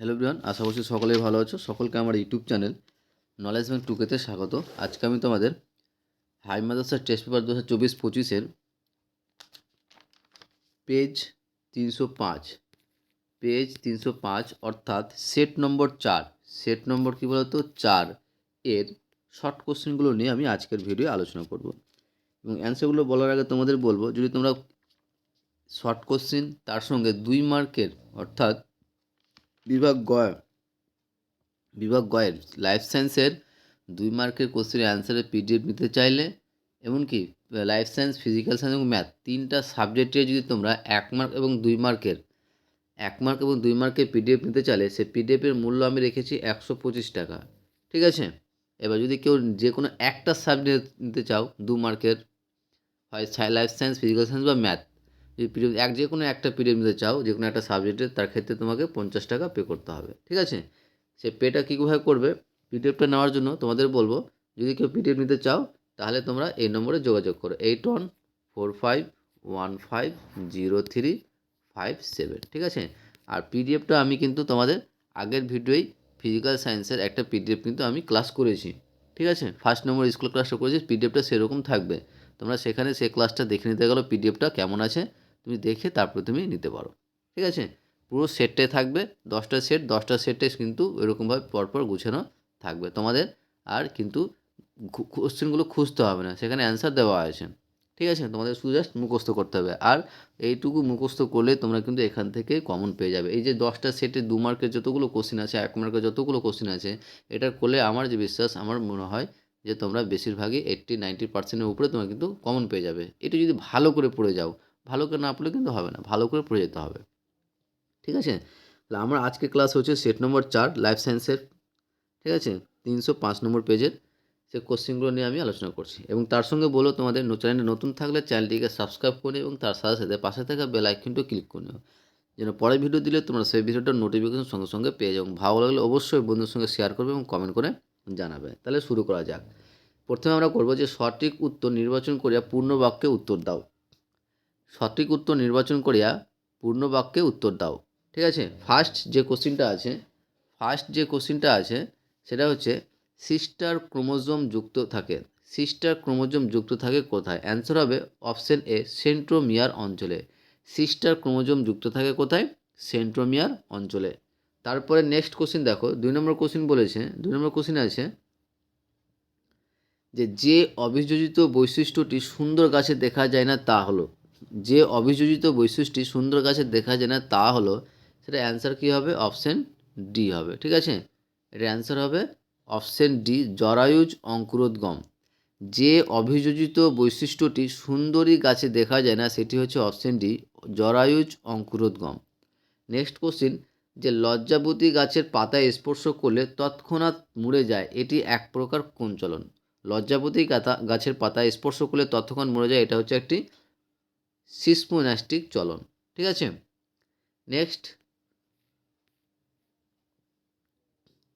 Hello Brian আশা করছি সকলেই ভালো আছো। সকলকে আমার ইউটিউব চ্যানেল নলেজ ব্যাংক টুকেতে স্বাগত। আজকে আমি তোমাদের হাই মাদ্রাসার টেস্ট পেপার দু হাজার চব্বিশ পঁচিশের পেজ তিনশো পাঁচ। পেজ তিনশো পাঁচ, অর্থাৎ সেট নম্বর চার। সেট নম্বর কী বলতো? চার এর শর্ট কোশ্চেনগুলো নিয়ে আমি আজকের ভিডিও আলোচনা করব। এবং অ্যান্সারগুলো বলার আগে তোমাদের বলব, যদি তোমরা শর্ট কোশ্চেন তার সঙ্গে দুই মার্কের অর্থাৎ বিভাগ গয় বিভাগ গয়ের লাইফ সায়েন্সের দুই মার্কের কোশ্চেনের অ্যান্সারের পিডিএফ নিতে চাইলে, এমনকি লাইফ সায়েন্স ফিজিক্যাল সায়েন্স এবং ম্যাথ তিনটা সাবজেক্টে যদি তোমরা এক মার্ক এবং দুই মার্কের এক মার্ক এবং দুই মার্কের পিডিএফ নিতে চাইলে সে পিডিএফের মূল্য আমি রেখেছি একশো পঁচিশ টাকা। ঠিক আছে? এবার যদি কেউ যে কোনো একটা সাবজেক্ট নিতে চাও, দু মার্কের হয় লাইফ সায়েন্স ফিজিক্যাল সায়েন্স বা ম্যাথ যদি পিডিএফ এক যে কোনো একটা পিডিএফ নিতে চাও, যে কোনো একটা সাবজেক্টের তার ক্ষেত্রে তোমাকে পঞ্চাশ টাকা পে করতে হবে, ঠিক আছে? সে পেটা কীভাবে করবে? পিডিএফটা নেওয়ার জন্য তোমাদের বলব, যদি কেউ পিডিএফ নিতে চাও, তাহলে তোমরা এই নম্বরে যোগাযোগ করো eight one four five one five zero three five seven ঠিক আছে? আর পিডিএফটা আমি কিন্তু তোমাদের আগের ভিডিওই ফিজিক্যাল সায়েন্সের একটা পিডিএফ কিন্তু আমি ক্লাস করেছি, ঠিক আছে? ফার্স্ট নম্বর স্কুল ক্লাসটা করেছি পিডিএফটা সেরকম থাকবে। তোমরা সেখানে সে ক্লাসটা দেখে নিতে গেলো পিডিএফটা কেমন আছে তুমি দেখে তারপরে তুমি নিতে পারো। ঠিক আছে? পুরো সেটটাই থাকবে, দশটা সেট দশটা সেটে কিন্তু এরকমভাবে পরপর গুছানো থাকবে তোমাদের। আর কিন্তু কোশ্চেনগুলো খুঁজতে হবে না, সেখানে অ্যান্সার দেওয়া আছে। ঠিক আছে? তোমাদের শুধু জাস্ট মুখস্থ করতে হবে। আর এইটুকু মুখস্থ করলে তোমরা কিন্তু এখান থেকে কমন পেয়ে যাবে। এই যে দশটা সেটে দু মার্কের যতগুলো কোশ্চেন আছে, এক মার্কের যতগুলো কোশ্চেন আছে, এটা করলে আমার যে বিশ্বাস, আমার মনে হয় যে তোমরা বেশিরভাগই এইট্টি নাইনটি পার্সেন্টের উপরে তোমরা কিন্তু কমন পেয়ে যাবে। এটা যদি ভালো করে পড়ে যাও ভালো করে না পড়লে কিন্তু হবে না, ভালো করে পড়ে যেতে হবে। ঠিক আছে? তাহলে আমার আজকে ক্লাস হচ্ছে সেট নম্বর চার লাইফ সায়েন্সের ঠিক আছে? তিনশো পাঁচ নম্বর পেজের সে কোশ্চেনগুলো নিয়ে আমি আলোচনা করছি। এবং তার সঙ্গে বলো তোমাদের চ্যানেলটা নতুন থাকলে চ্যানেলটিকে সাবস্ক্রাইব করে এবং তার সাথে সাথে পাশে থাকা বেল আইকনটা ক্লিক করে নিও। যেন পরের ভিডিও দিলে তোমরা সেই ভিডিওটার নোটিফিকেশন সঙ্গে সঙ্গে পেয়ে যাও। ভালো লাগলে অবশ্যই বন্ধুর সঙ্গে শেয়ার করবে এবং কমেন্ট করে জানাবে। তাহলে শুরু করা যাক। প্রথমে আমরা করব যে সঠিক উত্তর নির্বাচন করিয়া পূর্ণ বাক্যে উত্তর দাও। সঠিক উত্তর নির্বাচন করিয়া পূর্ণ বাক্যে উত্তর দাও। ঠিক আছে? ফার্স্ট যে কোশ্চিনটা আছে ফার্স্ট যে কোশ্চিনটা আছে, সেটা হচ্ছে সিস্টার ক্রোমোজোম যুক্ত থাকে। সিস্টার ক্রোমোজোম যুক্ত থাকে কোথায়? অ্যান্সার হবে অপশন এ সেন্ট্রোমিয়ার অঞ্চলে। সিস্টার ক্রোমোজোম যুক্ত থাকে কোথায়? সেন্ট্রোমিয়ার অঞ্চলে। তারপরে নেক্সট কোশ্চিন দেখো, দুই নম্বর কোশ্চিন বলেছে, দুই নম্বর কোশ্চিন আছে যে যে অভিযোজিত বৈশিষ্ট্যটি সুন্দর গাছে দেখা যায় না তা হলো। যে অভিযোজিত বৈশিষ্ট্যটি সুন্দর গাছে দেখা যায় না, তা হলো সেটা অ্যান্সার কী হবে? অপশন ডি হবে, ঠিক আছে? এটা অ্যান্সার হবে অপশন ডি জরায়ুজ অঙ্কুরোদ্গম। যে অভিযোজিত বৈশিষ্ট্যটি সুন্দরী গাছে দেখা যায় না, সেটি হচ্ছে অপশন ডি জরায়ুজ অঙ্কুরোদ্গম। নেক্সট কোশ্চিন যে লজ্জাবতী গাছের পাতায় স্পর্শ করলে তৎক্ষণাৎ মুড়ে যায়, এটি এক প্রকার কোন চলন লজ্জাবতী গাছের পাতায় স্পর্শ করলে তৎক্ষণ মরে যায়, এটা হচ্ছে একটি সিসমোনাস্টিক চলন ঠিক আছে? নেক্সট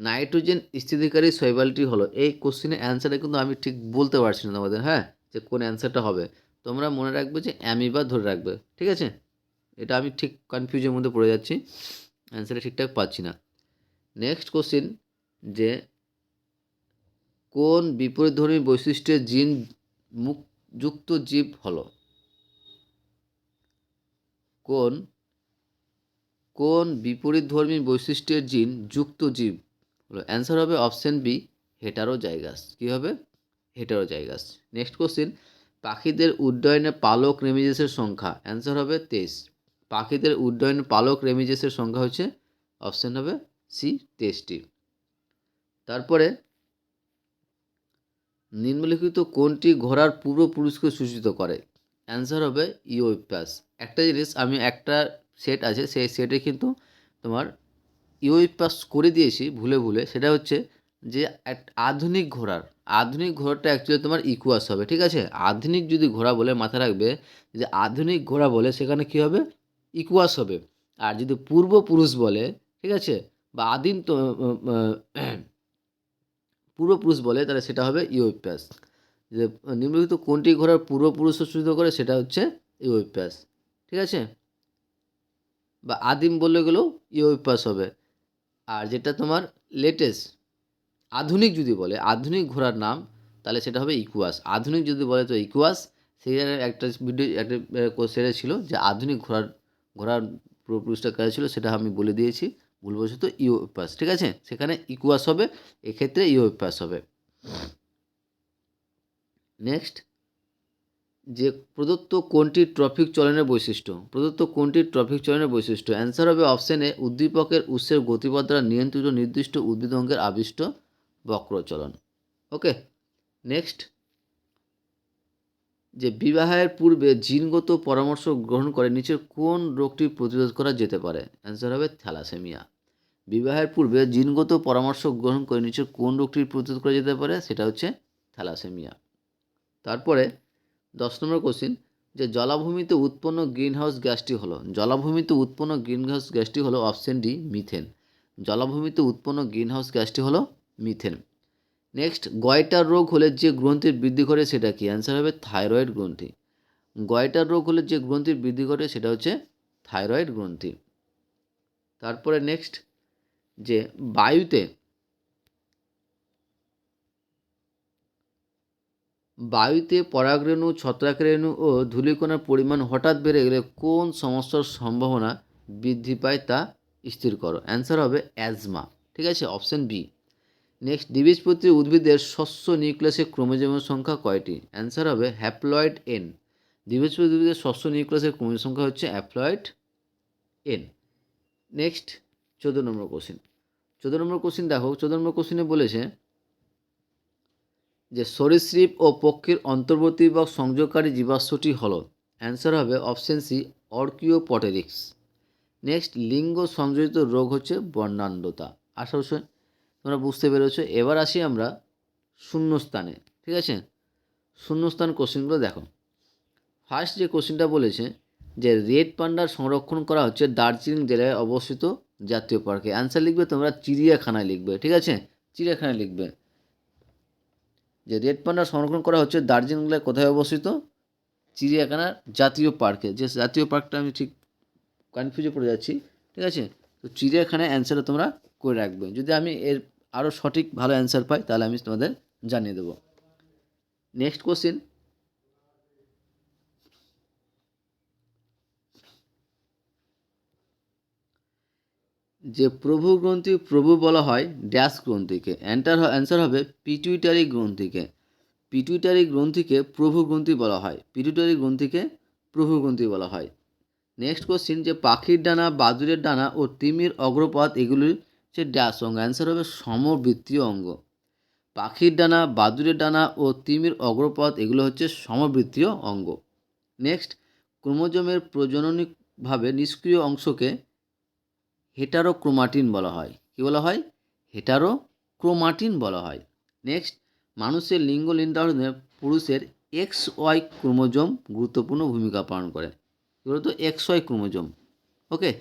নাইট্রোজেন স্থিতিকারী শৈবালটি হলো, এই কোশ্চেনের অ্যান্সারটা কিন্তু আমি ঠিক বলতে পারছি না তোমাদের হ্যাঁ? যে কোন অ্যান্সারটা হবে। তোমরা মনে রাখবে যে অ্যামিবা ধরে রাখবে, ঠিক আছে? এটা আমি ঠিক কনফিউজের মধ্যে পড়ে যাচ্ছি অ্যান্সারটা ঠিকঠাক পাচ্ছি না। নেক্সট কোশ্চিন যে কোন বিপরীতধর্মী বৈশিষ্ট্যের জিন মুখ, যুক্ত জীব হলো? কোন কোন বিপরীতধর্মী বৈশিষ্ট্যের জিন যুক্ত জীব? হলো অ্যান্সার হবে অপশন বি হেটারো জায়গাস কী হবে? হেটারো জায়গাস নেক্সট কোশ্চিন পাখিদের উড্ডয়নে পালক রেমিজেসের সংখ্যা। অ্যান্সার হবে তেইশ। পাখিদের উড্ডয়নে পালক রেমিজেসের সংখ্যা হচ্ছে অপশন হবে সি তেইশটি। তারপরে, নিম্নলিখিত কোনটি ঘোড়ার পূর্বপুরুষকে সূচিত করে? অ্যান্সার হবে ইওইপ্যাস একটা জিনিস, আমি একটা সেট আছে, সেই সেটে কিন্তু তোমার ইউই পাস করে দিয়েছি ভুলে ভুলে। সেটা হচ্ছে যে আধুনিক ঘোড়ার, আধুনিক ঘোড়াটা অ্যাকচুয়ালি তোমার ইকুয়াস হবে, ঠিক আছে? আধুনিক যদি ঘোড়া বলে মাথায় রাখবে, যে আধুনিক ঘোড়া বলে সেখানে কী হবে? ইকুয়াস হবে। আর যদি পূর্বপুরুষ বলে, ঠিক আছে? বা আদিম তো পূর্বপুরুষ বলে, তাহলে সেটা হবে ইওইপ্যাস যে নিম্নলিখিত কোনটি ঘোড়ার পূর্বপুরুষ সূচিত করে, সেটা হচ্ছে ইওইপ্যাস ঠিক আছে? বা আদিম বললে গেলেও ইওইপ্যাস হবে। আর যেটা তোমার লেটেস্ট আধুনিক যদি বলে, আধুনিক ঘোড়ার নাম, তাহলে সেটা হবে ইকুয়াস আধুনিক যদি বলে তো ইকুয়াস সেই একটা ভিডিও একটা সেটা ছিল যে আধুনিক ঘোড়ার ঘোড়ার পূর্বপুরুষটা কাজ ছিল, সেটা আমি বলে দিয়েছি। ভুলবশত ইউপাস ঠিক আছে? সেখানে ইকুয়াস হবে, এক্ষেত্রে ইউপাস হবে। নেক্সট যে প্রদত্ত কোনটি ট্রফিক চলনের বৈশিষ্ট্য? প্রদত্ত কোনটি ট্রফিক চলনের বৈশিষ্ট্য? অ্যান্সার হবে অপশানে উদ্দীপকের উৎসের গতিপথ দ্বারা নিয়ন্ত্রিত নির্দিষ্ট উদ্ভিদ অঙ্গের আবিষ্ট বক্রচলন। ওকে, নেক্সট। যে বিবাহের পূর্বে জিনগত পরামর্শ গ্রহণ করে নিচের কোন রোগটি প্রতিরোধ করা যেতে পারে? অ্যান্সার হবে থ্যালাসেমিয়া। বিবাহের পূর্বে জিনগত পরামর্শ গ্রহণ করে নিচের কোন রোগটি প্রতিরোধ করা যেতে পারে? সেটা হচ্ছে থ্যালাসেমিয়া। তারপরে দশ নম্বর কোশ্চিন যে জলাভূমিতে উৎপন্ন গ্রিনহাউস গ্যাসটি হলো, জলাভূমিতে উৎপন্ন গ্রিনহাউস গ্যাসটি হলো অপশন ডি মিথেন জলাভূমিতে উৎপন্ন গ্রিনহাউস গ্যাসটি হলো মিথেন নেক্সট গয়টার রোগ হলে যে গ্রন্থির বৃদ্ধি করে সেটা কি? অ্যান্সার হবে থাইরয়েড গ্রন্থি। গয়টার রোগ হলে যে গ্রন্থির বৃদ্ধি ঘটে সেটা হচ্ছে থাইরয়েড গ্রন্থি। তারপরে নেক্সট যে বায়ুতে বায়ুতে পরাগরেণু, ছত্রাকরেণু ও ধূলিকণার পরিমাণ হঠাৎ বেড়ে গেলে কোন সমস্যার সম্ভাবনা বৃদ্ধি পায় তা স্থির করো। অ্যান্সার হবে অ্যাজমা। ঠিক আছে, অপশন বি। নেক্সট, দ্বিবীজপত্রী উদ্ভিদের শস্য নিউক্লিয়াসের ক্রোমোজোমের সংখ্যা কয়টি? অ্যান্সার হবে হ্যাপ্লয়েড এন। দ্বিবীজপত্রী উদ্ভিদের শস্য নিউক্লিয়াসের ক্রোমোজোম সংখ্যা হচ্ছে অ্যাপ্লয়েড এন। নেক্সট, চোদ্দ নম্বর কোশ্চিন চোদ্দ নম্বর কোশ্চিন দেখো, চোদ্দ নম্বর কোশ্চিনে বলেছে যে সরীসৃপ ও পক্ষীর অন্তর্বর্তী বা সংযোগকারী জীবাশ্মটি হল। অ্যান্সার হবে অপশন সি অর্কিও পটেরিক্স নেক্সট লিঙ্গ সংযোজিত রোগ হচ্ছে বর্ণান্ডতা আশা করি তোমরা বুঝতে পেরেছ। এবার আসি আমরা শূন্যস্থানে, ঠিক আছে? শূন্যস্থান কোশ্চেনগুলো দেখো। ফার্স্ট যে কোশ্চেনটা বলেছে যে রেড পান্ডার সংরক্ষণ করা হচ্ছে দার্জিলিং জেলায় অবস্থিত জাতীয় পার্কে। অ্যান্সার লিখবে তোমরা চিড়িয়াখানায় লিখবে, ঠিক আছে? চিড়িয়াখানায় লিখবে। যে রেড পান্ডা সংরক্ষণ করা হচ্ছে দার্জিলিং জেলায় কোথায় অবস্থিত? চিড়িয়াখানার জাতীয় পার্কে। যে জাতীয় পার্কটা আমি ঠিক কনফিউজে পড়ে যাচ্ছি, ঠিক আছে? তো চিড়িয়াখানায় অ্যান্সারটা তোমরা করে রাখবে। যদি আমি এর আরও সঠিক ভালো অ্যান্সার পাই, তাহলে আমি তোমাদের জানিয়ে দেবো। নেক্সট কোশ্চিন যে প্রভু গ্রন্থি প্রভু বলা হয় ড্যাশ গ্রন্থিকে। অ্যান্টার অ্যান্সার হবে পিটুইটারি গ্রন্থিকে। পিটুইটারি গ্রন্থিকে প্রভু গ্রন্থি বলা হয়। পিটুইটারি গ্রন্থিকে প্রভু গ্রন্থি বলা হয়। নেক্সট কোশ্চিন যে পাখির ডানা, বাদুরের ডানা ও তিমির অগ্রপাত এগুলির যে ড্যাশ অঙ্গ। অ্যান্সার হবে সমবৃত্তীয় অঙ্গ। পাখির ডানা, বাদুরের ডানা ও তিমির অগ্রপাত, এগুলো হচ্ছে সমবৃত্তীয় অঙ্গ। নেক্সট ক্রোমোজোমের প্রজননিকভাবে নিষ্ক্রিয় অংশকে হেটারোক্রোমাটিন বলা হয়। কী বলা হয়? হেটারোক্রোমাটিন বলা হয়। নেক্সট, মানুষের লিঙ্গ নির্ধারণে পুরুষের এক্স ওয়াই ক্রোমোজোম গুরুত্বপূর্ণ ভূমিকা পালন করে। বলতো? X Y chromosome. Okay?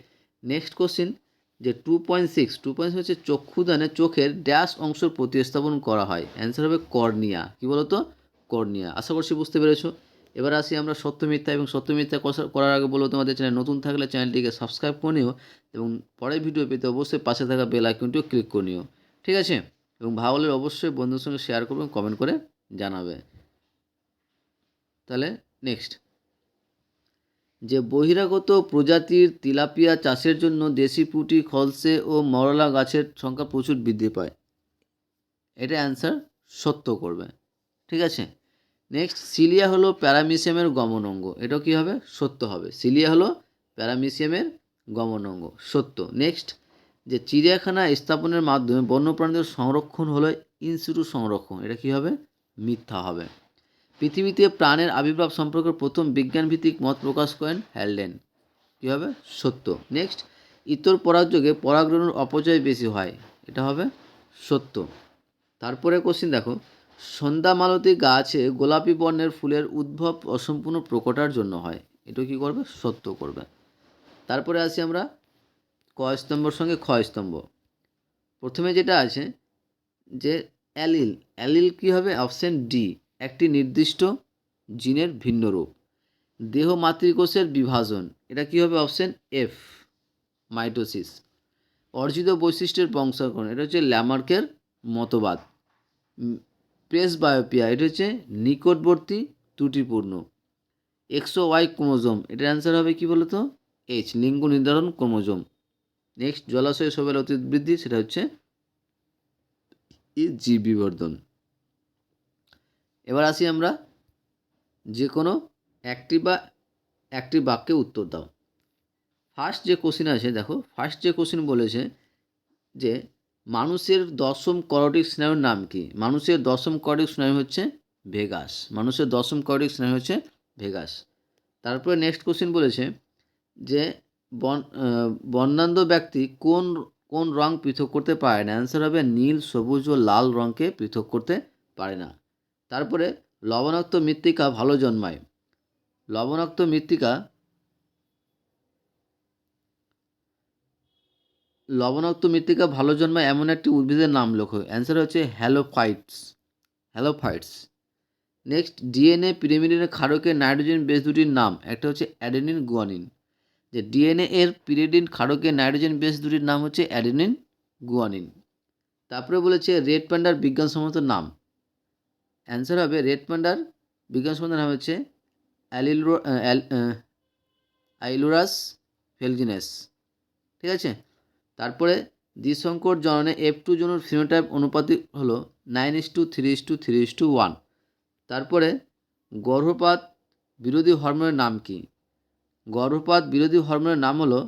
Next question, যে two point six, two point হচ্ছে চক্ষুদানে চোখের ড্যাশ অংশ প্রতিস্থাপন করা হয়। অ্যান্সার হবে কর্নিয়া। কী বলতো? কর্নিয়া। আশা করছি বুঝতে পেরেছ। এবার আসি আমরা সত্য মিথ্যা এবং সত্য মিথ্যা করার আগে বলব তোমাদের চ্যানেল নতুন থাকলে চ্যানেলটিকে সাবস্ক্রাইব করে নিও এবং পরের ভিডিও পেতে অবশ্যই পাশে থাকা বেল আইকনটিও ক্লিক করে নিও। ঠিক আছে? এবং ভালো হলে অবশ্যই বন্ধুর সঙ্গে শেয়ার করবে কমেন্ট করে জানাবে। তাহলে নেক্সট যে বহিরাগত প্রজাতির তিলাপিয়া চাষের জন্য দেশি পুঁটি, খলসে ও মরলা গাছের সংখ্যা প্রচুর বৃদ্ধি পায়। এটা অ্যান্সার সত্য করবে। ঠিক আছে? নেক্সট সিলিয়া হলো প্যারামিসিয়ামের গমন অঙ্গ। এটাও কী হবে? সত্য হবে। সিলিয়া হলো প্যারামিসিয়ামের গমন অঙ্গ। সত্য। নেক্সট যে চিড়িয়াখানা স্থাপনের মাধ্যমে বন্যপ্রাণীদের সংরক্ষণ হলো ইনস্টিটিউট সংরক্ষণ। এটা কী হবে? মিথ্যা হবে। পৃথিবীতে প্রাণের আবির্ভাব সম্পর্কে প্রথম বিজ্ঞানভিত্তিক মত প্রকাশ করেন হ্যালডেন। কী হবে? সত্য। নেক্সট ইতর পরাগযোগে পরাগরেণুর অপচয় বেশি হয়। এটা হবে সত্য। তারপরে কোশ্চিন দেখো। সন্ধ্যা মালতী গাছে গোলাপি বর্ণের ফুলের উদ্ভব অসম্পূর্ণ প্রকটার জন্য হয়। এটা কী করবে? সত্য করবে। তারপরে আসি আমরা ক স্তম্ভর সঙ্গে খ স্তম্ভ। প্রথমে যেটা আছে যে অ্যালিল। অ্যালিল কী হবে? Option D. একটি নির্দিষ্ট জিনের ভিন্ন রূপ। দেহ মাতৃকোষের বিভাজন। এটা কী হবে? Option F. মাইটোসিস। অর্জিত বৈশিষ্ট্যের বংশাকরণ এটা হচ্ছে ল্যামার্কের মতবাদ। প্রেস বায়োপিয়া, এটা হচ্ছে নিকটবর্তী ত্রুটিপূর্ণ। এক্সো ওয়াই ক্রোমোজোম, এটার অ্যান্সার হবে কি বলতো? এইচ লিঙ্গ নির্ধারণ ক্রোমোজোম। নেক্সট জলাশয় সবের অতীত বৃদ্ধি, সেটা হচ্ছে ই জীব বিবর্ধন। এবার আসি আমরা যে কোনো একটি বা একটি বাক্যে উত্তর দাও। ফার্স্ট যে কোশ্চিন আছে দেখো ফার্স্ট যে কোশ্চিন বলেছে যে মানুষের দশম করটিক স্নায়ুর নাম কি? মানুষের দশম করটিক স্নায়ু হচ্ছে ভেগাস। মানুষের দশম করটিক স্নায়ু হচ্ছে ভেগাস। তারপরে নেক্সট কোশ্চিন বলেছে যে, বন বর্ণান্ধ ব্যক্তি কোন কোন রং পৃথক করতে পারে না? অ্যান্সার হবে নীল, সবুজ ও লাল রঙকে পৃথক করতে পারে না। তারপরে লবণাক্ত মৃত্তিকা ভালো জন্মায়। লবণাক্ত মৃত্তিকা লবণাক্ত মৃত্তিকা ভালো জন্মায় এমন একটি উদ্ভিদের নাম লেখো অ্যান্সার হচ্ছে হ্যালোফাইটস হ্যালোফাইটস নেক্সট ডিএনএ পিরিমিডিনের ক্ষারকের নাইট্রোজেন বেস দুটির নাম, একটা হচ্ছে অ্যাডেনিন গুয়ানিন যে ডিএনএ এর পিরিডিন ক্ষারকের নাইট্রোজেন বেস দুটির নাম হচ্ছে অ্যাডেনিন গুয়ানিন তারপরে বলেছে রেড প্যান্ডার বিজ্ঞানসম্মত নাম। অ্যান্সার হবে রেড প্যান্ডার বিজ্ঞানসম্মত নাম হচ্ছে অ্যালিলো আইলোরাস ফেলজিনেস ঠিক আছে? তারপরে দ্বিসংকর জননে এফ টু জনুর ফিনোটাইপ অনুপাতি হলো nine is to three is to three is to one তারপরে গর্ভপাত বিরোধী হরমোনের নাম কি? গর্ভপাত বিরোধী হরমোনের নাম হলো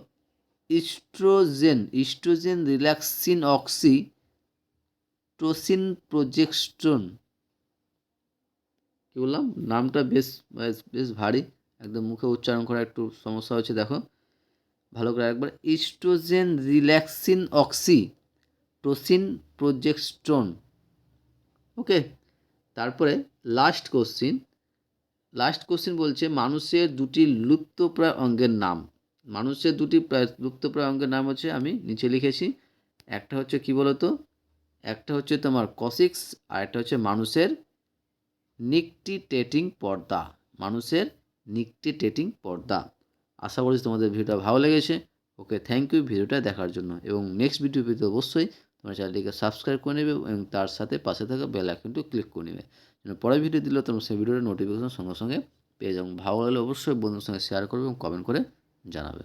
oestrogen oestrogen relaxin oxytocin progesterone কী বললাম? নামটা বেশ বেশ ভারী। একদম মুখে উচ্চারণ করা একটু সমস্যা হচ্ছে, দেখো। ভালো করে একবার oestrogen relaxin oxytocin progesterone okay, তারপরে লাস্ট কোশ্চিন লাস্ট কোশ্চিন বলছে মানুষের দুটি লুপ্তপ্রায় অঙ্গের নাম। মানুষের দুটি প্রায় লুপ্তপ্রায় অঙ্গের নাম হচ্ছে, আমি নিচে লিখেছি, একটা হচ্ছে কি বলতো? একটা হচ্ছে তোমার কসিক্স আর একটা হচ্ছে মানুষের নিকটিটেটিং পর্দা। মানুষের নিকটিটেটিং পর্দা। আশা করছি তোমাদের ভিডিওটা ভালো লেগেছে। ওকে থ্যাংক ইউ ভিডিওটা দেখার জন্য। এবং নেক্সট ভিডিও পেতে অবশ্যই তোমার চ্যানেলটিকে সাবস্ক্রাইব করে নেবে এবং তার সাথে পাশে থাকা বেল আইকনটি ক্লিক করে নেবে। যেন পরের ভিডিও দিলে তোমরা সেই ভিডিওর নোটিফিকেশন সঙ্গে সঙ্গে পেয়ে যাব ভালো লাগলে অবশ্যই বন্ধুর সঙ্গে শেয়ার করবে এবং কমেন্ট করে জানাবে।